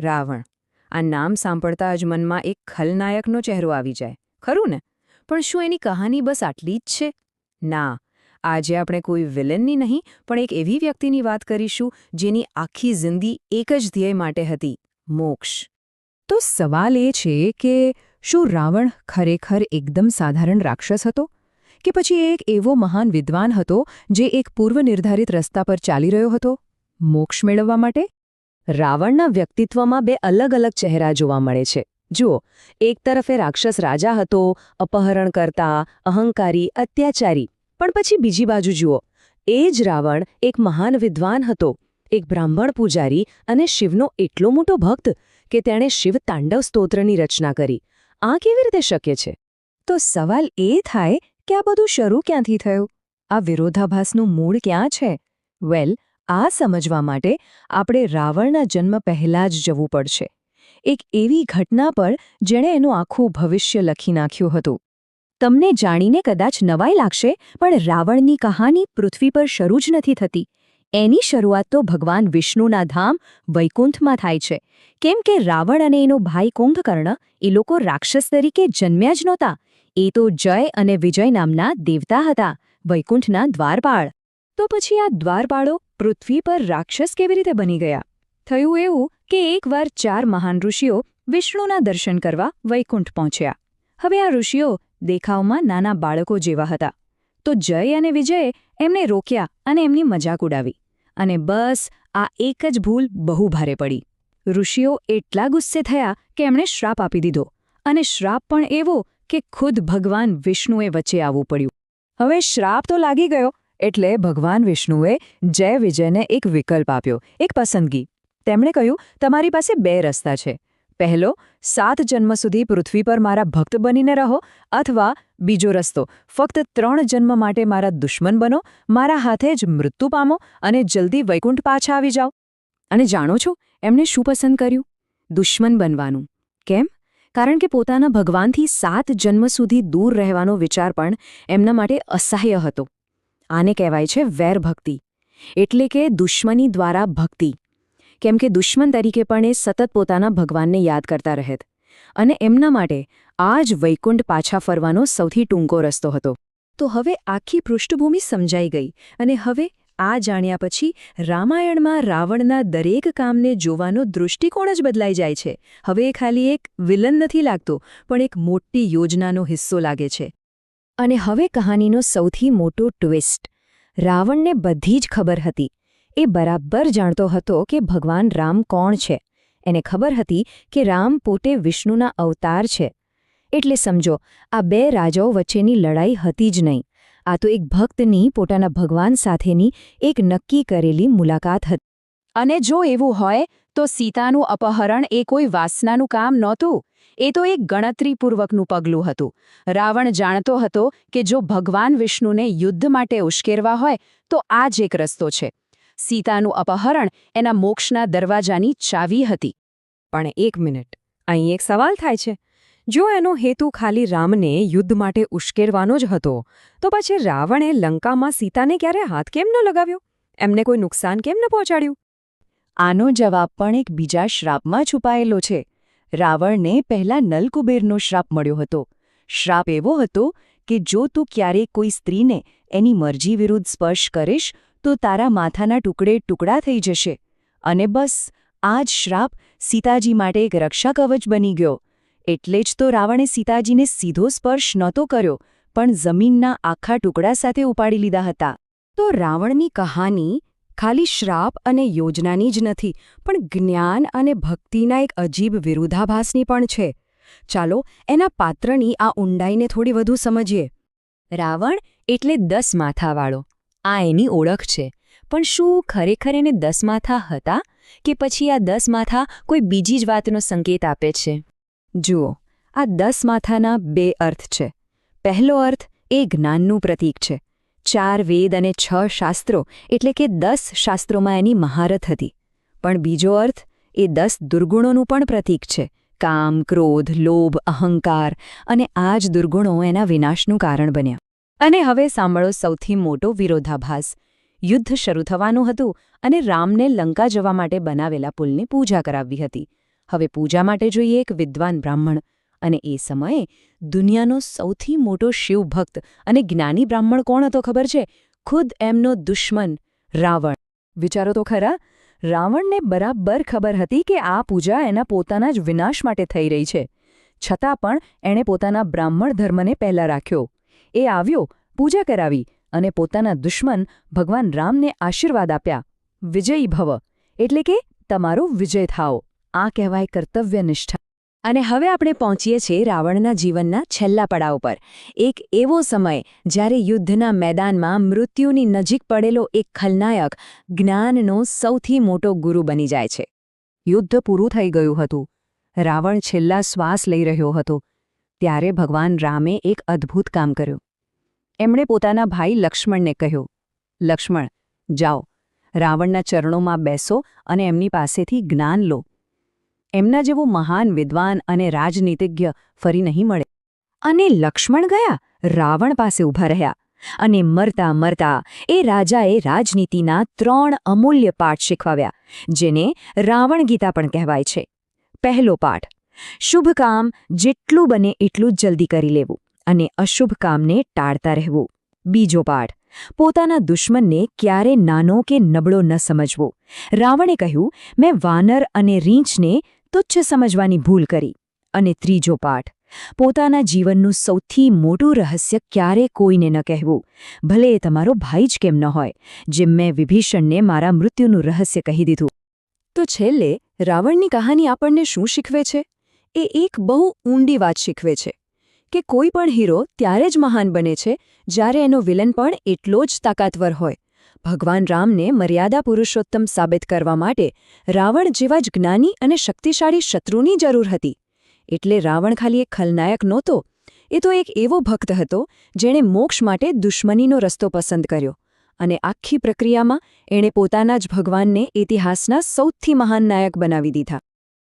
રાવણ. આ નામ સાંભળતા જ મનમાં એક ખલનાયકનો ચહેરો આવી જાય. ખરું ને? પણ શું એની કહાની બસ આટલી જ છે? ના, આજે આપણે કોઈ વિલનની નહીં, પણ એક એવી વ્યક્તિની વાત કરીશું જેની આખી જિંદગી એક જ ધ્યેય માટે હતી, મોક્ષ. તો સવાલ એ છે કે શું રાવણ ખરેખર એકદમ સાધારણ રાક્ષસ હતો? કે પછી એક એવો મહાન વિદ્વાન હતો જે એક પૂર્વ નિર્ધારિત રસ્તા પર ચાલી રહ્યો હતો, મોક્ષ મેળવવા માટે? રાવણના વ્યક્તિત્વમાં બે અલગ અલગ ચહેરા જોવા મળે છે. જુઓ, એક તરફે રાક્ષસ રાજા હતો અપહરણકર્તા અહંકારી, અત્યાચારી. પણ પછી બીજી બાજુ જુઓ, એ જ રાવણ એક મહાન વિદ્વાન હતો, એક બ્રાહ્મણ પૂજારી અને શિવનો એટલો મોટો ભક્ત કે તેણે શિવ તાંડવ સ્તોત્રની રચના કરી. આ કેવી રીતે શક્ય છે? તો સવાલ એ થાય કે આ બધું શરૂ ક્યાંથી થયું? આ વિરોધાભાસનું મૂળ ક્યાં છે? વેલ આ સમજવા માટે આપણે રાવણના જન્મ પહેલાં જ જવું પડશે. એક એવી ઘટના પર જેણે એનું આખું ભવિષ્ય લખી નાખ્યું હતું. તમને જાણીને કદાચ નવાઈ લાગશે, પણ રાવણની કહાની પૃથ્વી પર શરૂ જ નથી થતી. એની શરૂઆત તો ભગવાન વિષ્ણુના ધામ વૈકુંઠમાં થાય છે. કેમ કે રાવણ અને એનો ભાઈ કુંભકર્ણ એ લોકો રાક્ષસ તરીકે જન્મ્યા જ નહોતા. એ તો જય અને વિજય નામના દેવતા હતા, વૈકુંઠના દ્વારપાળ. તો પછી આ દ્વારપાળો પૃથ્વી પર રાક્ષસ કેવી રીતે બની ગયા? થયું એવું કે એકવાર ચાર મહાન ઋષિઓ વિષ્ણુના દર્શન કરવા વૈકુંઠ પહોંચ્યા. હવે આ ઋષિઓ દેખાવમાં નાના બાળકો જેવા હતા. તો જય અને વિજયે એમને રોક્યા અને એમની મજાક ઉડાવી. અને બસ, આ એક જ ભૂલ બહુ ભારે પડી. ઋષિઓ એટલા ગુસ્સે થયા કે એમણે શ્રાપ આપી દીધો. અને શ્રાપ પણ એવો કે ખુદ ભગવાન વિષ્ણુએ વચ્ચે આવવું પડ્યું. હવે શ્રાપ તો લાગી ગયો એટલે ભગવાન વિષ્ણુએ જય વિજયને એક વિકલ્પ આપ્યો, એક પસંદગી. તેમણે કહ્યું, તમારી પાસે બે રસ્તા છે. પહેલો, સાત જન્મ સુધી પૃથ્વી પર મારા ભક્ત બનીને રહો, અથવા બીજો રસ્તો, ફક્ત ત્રણ જન્મ માટે મારા દુશ્મન બનો, મારા હાથે જ મૃત્યુ પામો અને જલ્દી વૈકુંઠ પાછા આવી જાઓ. અને જાણો છો, એમણે શું પસંદ કર્યું? દુશ્મન બનવાનું. કેમ? કારણ કે પોતાના ભગવાનથી સાત જન્મ સુધી દૂર રહેવાનો વિચાર પણ એમના માટે અસહ્ય હતો. આને કહેવાય છે વૈરભક્તિ. એટલે કે દુશ્મની દ્વારા ભક્તિ. કેમ કે દુશ્મન તરીકે પણ એ સતત પોતાના ભગવાનને યાદ કરતા રહેત. અને એમના માટે આ જ વૈકુંઠ પાછા ફરવાનો સૌથી ટૂંકો રસ્તો હતો. તો હવે આખી પૃષ્ઠભૂમિ સમજાઈ ગઈ અને હવે આ જાણ્યા પછી રામાયણમાં રાવણના દરેક કામને જોવાનો દૃષ્ટિકોણ જ બદલાઈ જાય છે. હવે એ ખાલી એક વિલન નથી લાગતો, પણ એક મોટી યોજનાનો હિસ્સો લાગે છે. અને હવે કહાનીનો સૌથી મોટો ટ્વિસ્ટ. રાવણને બધી જ ખબર હતી. એ બરાબર જાણતો હતો કે ભગવાન રામ કોણ છે. એને ખબર હતી કે રામ પોતે વિષ્ણુના અવતાર છે. એટલે સમજો, આ બે રાજાઓ વચ્ચેની લડાઈ હતી જ નહીં. આ તો એક ભક્તની, પોતાના ભગવાન સાથેની એક નક્કી કરેલી મુલાકાત હતી. અને જો એવું હોય, તો સીતાનું અપહરણ એ કોઈ વાસનાનું કામ નહોતું. એ તો એક ગણતરીપૂર્વકનું પગલું હતું. રાવણ જાણતો હતો કે જો ભગવાન વિષ્ણુને યુદ્ધ માટે ઉશ્કેરવા હોય તો આ જ એક રસ્તો છે. સીતાનું અપહરણ એના મોક્ષના દરવાજાની ચાવી હતી. પણ એક મિનિટ અહીં એક સવાલ થાય છે. જો એનો હેતુ ખાલી રામને યુદ્ધ માટે ઉશ્કેરવાનો જ હતો તો પછી રાવણે લંકામાં સીતાને ક્યારે હાથ કેમ ન લગાવ્યો? એમને કોઈ નુકસાન કેમ ન પહોંચાડ્યું? આનો જવાબ પણ એક બીજા શ્રાપમાં છુપાયેલો છે. રાવણને પહેલા નલકુબેરનો શ્રાપ મળ્યો હતો. શ્રાપ એવો હતો કે જો તું ક્યારેક કોઈ સ્ત્રીને એની મરજી વિરુદ્ધ સ્પર્શ કરીશ, તો તારા માથાના ટુકડે ટુકડા થઈ જશે. અને બસ, આ જ શ્રાપ સીતાજી માટે એક રક્ષા કવચ બની ગયો. એટલે જ તો રાવણે સીતાજીને સીધો સ્પર્શ નહોતો કર્યો, પણ જમીનના આખા ટુકડા સાથે ઉપાડી લીધા હતા. તો રાવણની કહાની ખાલી શ્રાપ અને યોજનાની જ નથી, પણ જ્ઞાન અને ભક્તિના એક અજીબ વિરુદ્ધાભાસની પણ છે. ચાલો, એના પાત્રની આ ઊંડાઈને થોડી વધુ સમજીએ. રાવણ એટલે દસ માથાવાળો. આ એની ઓળખ છે. પણ શું ખરેખર એને દસ માથા હતા કે પછી આ દસ માથા કોઈ બીજી જ વાતનો સંકેત આપે છે? જુઓ, આ દસ માથાના બે અર્થ છે. પહેલો અર્થ એ જ્ઞાનનું પ્રતીક છે. ચાર વેદ અને છ શાસ્ત્રો એટલે કે દસ શાસ્ત્રોમાં એની મહારથ હતી. પણ બીજો અર્થ, એ દસ દુર્ગુણોનું પણ પ્રતીક છે. કામ, ક્રોધ, લોભ, અહંકાર અને આ જ દુર્ગુણો એના વિનાશનું કારણ બન્યા. અને હવે સાંભળો સૌથી મોટો વિરોધાભાસ. યુદ્ધ શરૂ થવાનું હતું અને રામને લંકા જવા માટે બનાવેલા પુલની પૂજા કરાવવી હતી. હવે પૂજા માટે જોઈએ એક વિદ્વાન બ્રાહ્મણ અને એ સમયે દુનિયાનો સૌથી મોટો શિવભક્ત અને જ્ઞાની બ્રાહ્મણ કોણ હતો ખબર છે? ખુદ એમનો દુશ્મન રાવણ. વિચારો તો ખરા? રાવણને બરાબર ખબર હતી કે આ પૂજા એના પોતાના જ વિનાશ માટે થઈ રહી છે. છતાં પણ એણે પોતાના બ્રાહ્મણ ધર્મને પહેલાં રાખ્યો. એ આવ્યો, પૂજા કરાવી અને પોતાના દુશ્મન ભગવાન રામને આશીર્વાદ આપ્યા. વિજયી ભવ. એટલે કે તમારો વિજય થાઓ. આ કહેવાય કર્તવ્યનિષ્ઠા. અને હવે આપણે પહોંચીએ છીએ રાવણના જીવનના છેલ્લા પડાવ પર. એક એવો સમય જ્યારે યુદ્ધના મેદાનમાં મૃત્યુની નજીક પડેલો એક ખલનાયક જ્ઞાનનો સૌથી મોટો ગુરુ બની જાય છે. યુદ્ધ પૂરું થઈ ગયું હતું. રાવણ છેલ્લા શ્વાસ લઈ રહ્યો હતો. ત્યારે ભગવાન રામે એક અદ્ભુત કામ કર્યું. એમણે પોતાના ભાઈ લક્ષ્મણને કહ્યું, લક્ષ્મણ, જાઓ. રાવણના ચરણોમાં બેસો અને એમની પાસેથી જ્ઞાન લો. એમના જેવો મહાન વિદ્વાન અને રાજનીતિજ્ઞ ફરી નહીં મળે. અને લક્ષ્મણ ગયા, રાવણ પાસે ઊભા રહ્યા અને મરતા મરતા એ રાજાએ રાજનીતિના ત્રણ અમૂલ્ય પાઠ શીખવાવ્યા, જેને રાવણ ગીતા પણ કહેવાય છે. પહેલો પાઠ, શુભ કામ જેટલું બને એટલું જલ્દી કરી લેવું અને અશુભ કામને ટાળતા રહેવું. બીજો પાઠ, પોતાના દુશ્મનને ક્યારે નાનો કે નબળો ન સમજવો. રાવણે કહ્યું, મેં વાનર અને રીંછને તુચ્છ સમજવાની ભૂલ કરી. અને ત્રીજો પાઠ, પોતાના જીવનનું સૌથી મોટું રહસ્ય ક્યારે કોઈને ન કહેવું. ભલે એ તમારો ભાઈ જ કેમ ન હોય જેમ મેં વિભીષણને મારા મૃત્યુનું રહસ્ય કહી દીધું. તો છેલ્લે, રાવણની કહાની આપણને શું શીખવે છે? એ એક બહુ ઊંડી વાત શીખવે છે, કે કોઈ પણ હીરો ત્યારે જ મહાન બને છે, જ્યારે એનો વિલન પણ એટલો જ તાકાતવર હોય. ભગવાન રામને મર્યાદા પુરુષોત્તમ સાબિત કરવા માટે રાવણ જેવા જ જ્ઞાની અને શક્તિશાળી શત્રુની જરૂર હતી. એટલે રાવણ ખાલી એક ખલનાયક નહોતો, એ તો એક એવો ભક્ત હતો જેણે મોક્ષ માટે દુશ્મનીનો રસ્તો પસંદ કર્યો અને આખી પ્રક્રિયામાં એણે પોતાના જ ભગવાનને ઇતિહાસના સૌથી મહાન નાયક બનાવી દીધા.